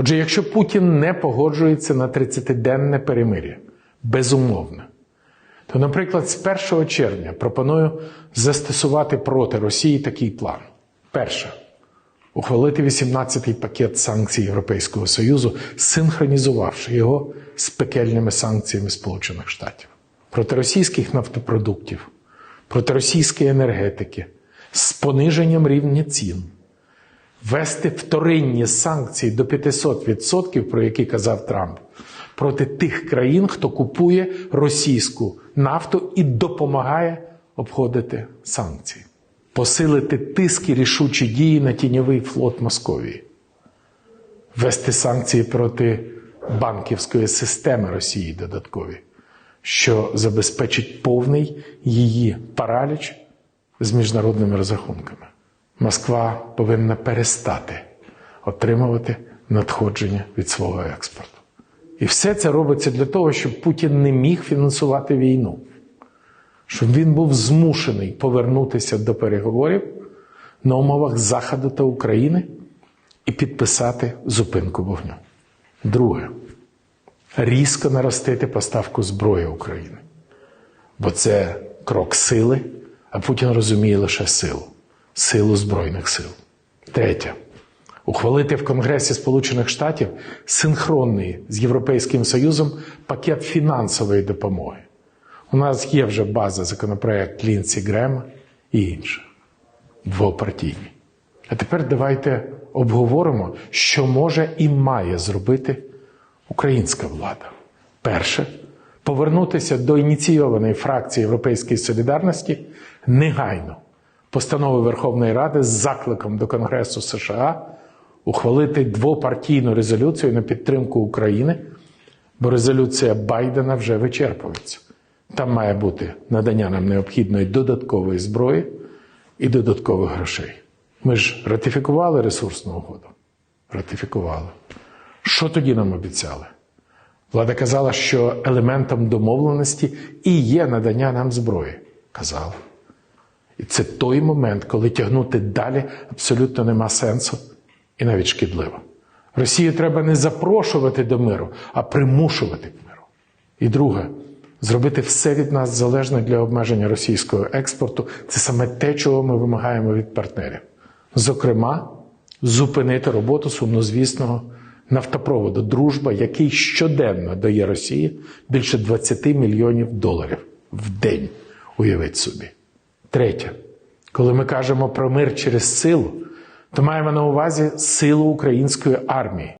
Отже, якщо Путін не погоджується на 30-денне перемир'я, безумовно, то, наприклад, з 1 червня пропоную застосувати проти Росії такий план. Перше. Ухвалити 18-й пакет санкцій Європейського Союзу, синхронізувавши його з пекельними санкціями Сполучених Штатів проти російських нафтопродуктів, проти російської енергетики, з пониженням рівня цін, ввести вторинні санкції до 500%, про які казав Трамп, проти тих країн, хто купує російську нафту і допомагає обходити санкції, посилити тиск і рішучі дії на тіньовий флот Московії, ввести санкції проти банківської системи Росії додаткові, що забезпечить повний її параліч з міжнародними розрахунками. Москва повинна перестати отримувати надходження від свого експорту. І все це робиться для того, щоб Путін не міг фінансувати війну, щоб він був змушений повернутися до переговорів на умовах Заходу та України і підписати зупинку вогню. Друге, різко наростити поставку зброї України. Бо це крок сили, а Путін розуміє лише силу силу Збройних сил. Третє. Ухвалити в Конгресі Сполучених Штатів синхронний з Європейським Союзом пакет фінансової допомоги. У нас є вже база законопроект Лінсі Грема і інше. Двопартійні. А тепер давайте обговоримо, що може і має зробити українська влада. Перше повернутися до ініційованої фракції Європейської солідарності негайно постанови Верховної Ради з закликом до Конгресу США ухвалити двопартійну резолюцію на підтримку України, бо резолюція Байдена вже вичерпується. Там має бути надання нам необхідної додаткової зброї і додаткових грошей. Ми ж ратифікували ресурсну угоду? Ратифікували. Що тоді нам обіцяли? Влада казала, що елементом домовленості і є надання нам зброї. Казала. І це той момент, коли тягнути далі абсолютно нема сенсу і навіть шкідливо. Росію треба не запрошувати до миру, а примушувати к миру. І друге, зробити все від нас залежне для обмеження російського експорту це саме те, чого ми вимагаємо від партнерів. Зокрема, зупинити роботу сумнозвісного нафтопроводу Дружба, який щоденно дає Росії більше 20 мільйонів доларів в день. Уявіть собі. Третє, коли ми кажемо про мир через силу, то маємо на увазі силу української армії.